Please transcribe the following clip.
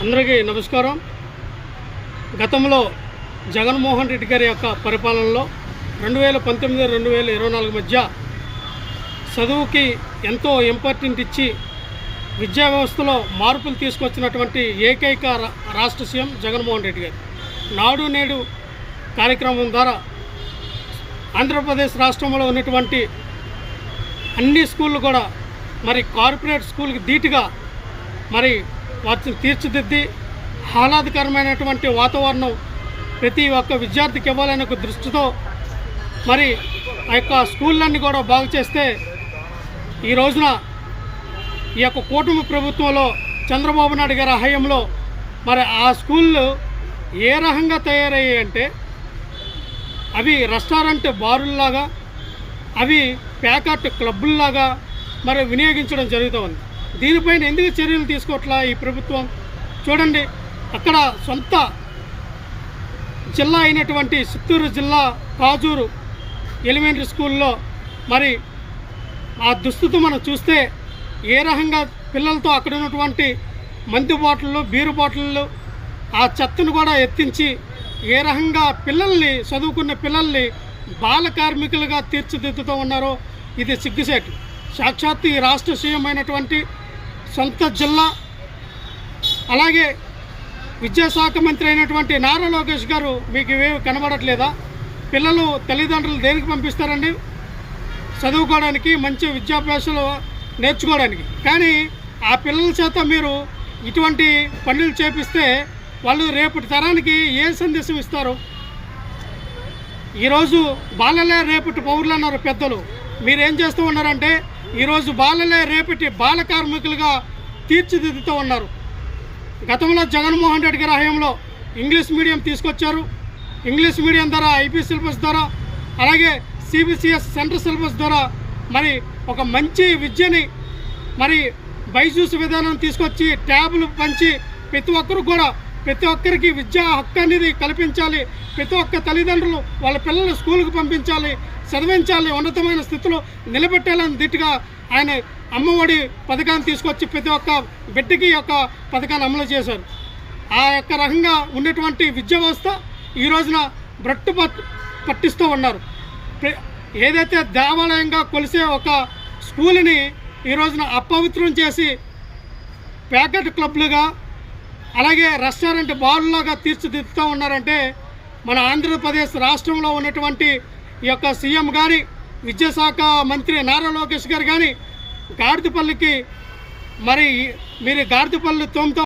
అందరికీ నమస్కారం. గతంలో జగన్మోహన్ రెడ్డి గారి యొక్క పరిపాలనలో రెండు వేల పంతొమ్మిది రెండు వేల ఇరవై నాలుగు మధ్య చదువుకి ఎంతో ఇంపార్టెంట్ ఇచ్చి విద్యా వ్యవస్థలో మార్పులు తీసుకొచ్చినటువంటి ఏకైక రా- రాష్ట్ర సీఎం జగన్మోహన్ రెడ్డి గారు. నాడు నేడు కార్యక్రమం ద్వారా ఆంధ్రప్రదేశ్ రాష్ట్రంలో ఉన్నటువంటి అన్ని స్కూళ్ళు కూడా మరి కార్పొరేట్ స్కూల్కి ధీటుగా మరి వాటిని తీర్చిదిద్ది ఆహ్లాదకరమైనటువంటి వాతావరణం ప్రతి ఒక్క విద్యార్థికి ఇవ్వాలనే ఒక దృష్టితో మరి ఆ యొక్క స్కూళ్ళన్నీ కూడా బాగు చేస్తే ఈ రోజున ఈ యొక్క కూటమి ప్రభుత్వంలో చంద్రబాబు నాయుడు గారి హయాంలో మరి ఆ స్కూళ్ళు ఏ రకంగా తయారయ్యాయి అంటే అవి రెస్టారెంట్ బారుల్లాగా అవి ప్యాకెట్ క్లబ్బుల్లాగా మరి వినియోగించడం జరుగుతూ ఉంది దీనిపైన ఎందుకు చర్యలు తీసుకోవట్లా ఈ ప్రభుత్వం? చూడండి అక్కడ సొంత జిల్లా అయినటువంటి చిత్తూరు జిల్లా కాజూరు ఎలిమెంటరీ స్కూల్లో మరి ఆ దుస్థితి మనం చూస్తే ఏ రకంగా పిల్లలతో అక్కడ ఉన్నటువంటి మందు బాటిళ్ళు బీరు బాటిళ్ళు ఆ చెత్తను కూడా ఎత్తించి ఏ రకంగా పిల్లల్ని చదువుకున్న పిల్లల్ని బాల కార్మికులుగా తీర్చిదిద్దుతూ ఉన్నారో ఇది సిగ్గుసేటు సాక్షాత్తు ఈ రాష్ట్ర సీఎం అయినటువంటి సొంత జిల్లా. అలాగే విద్యాశాఖ మంత్రి అయినటువంటి నారా లోకేష్ గారు మీకు ఇవేవి కనబడట్లేదా? పిల్లలు తల్లిదండ్రులు దేనికి పంపిస్తారండి? చదువుకోవడానికి మంచి విద్యాభ్యాసాలు నేర్చుకోవడానికి. కానీ ఆ పిల్లల చేత మీరు ఇటువంటి పనులు చేపిస్తే వాళ్ళు రేపటి తరానికి ఏ సందేశం ఇస్తారు? ఈరోజు బాలలే రేపటి పౌరులు అన్నారు పెద్దలు. మీరేం చేస్తూ ఉన్నారంటే ఈరోజు బాలలే రేపటి బాల కార్మికులుగా తీర్చిదిద్దుతూ ఉన్నారు. గతంలో జగన్మోహన్ రెడ్డి గారి హయాంలో ఇంగ్లీష్ మీడియం తీసుకొచ్చారు. ఇంగ్లీష్ మీడియం ద్వారా ఐపీ సిలబస్ ద్వారా అలాగే సిబిసిఎస్ సెంట్రల్ సిలబస్ ద్వారా మరి ఒక మంచి విద్యని మరి బైజూస్ విధానం తీసుకొచ్చి ట్యాబులు పంచి ప్రతి ఒక్కరు కూడా ప్రతి ఒక్కరికి విద్యా హక్కు అనేది కల్పించాలి. ప్రతి ఒక్క తల్లిదండ్రులు వాళ్ళ పిల్లలు స్కూల్కి పంపించాలి చదివించాలి ఉన్నతమైన స్థితిలో నిలబెట్టాలని దిట్టుగా ఆయన అమ్మఒడి పథకాన్ని తీసుకొచ్చి ప్రతి ఒక్క బిడ్డకి యొక్క పథకాన్ని అమలు చేశారు. ఆ యొక్క రకంగా ఉన్నటువంటి విద్యా వ్యవస్థ ఈ రోజున బ్రట్టు పట్టిస్తూ ఉన్నారు. ఏదైతే దేవాలయంగా కొలిసే ఒక స్కూల్ని ఈ రోజున అపవిత్రం చేసి ప్యాకెట్ క్లబ్లుగా అలాగే రెస్టారెంట్ బార్లాగా తీర్చిదిద్దుతూ ఉన్నారంటే మన ఆంధ్రప్రదేశ్ రాష్ట్రంలో ఉన్నటువంటి ఈ యొక్క సీఎం గారి విద్యాశాఖ మంత్రి నారా లోకేష్ గారు కానీ గాడిదపల్లికి మరి మీరు గాడిదపల్లి తోమతో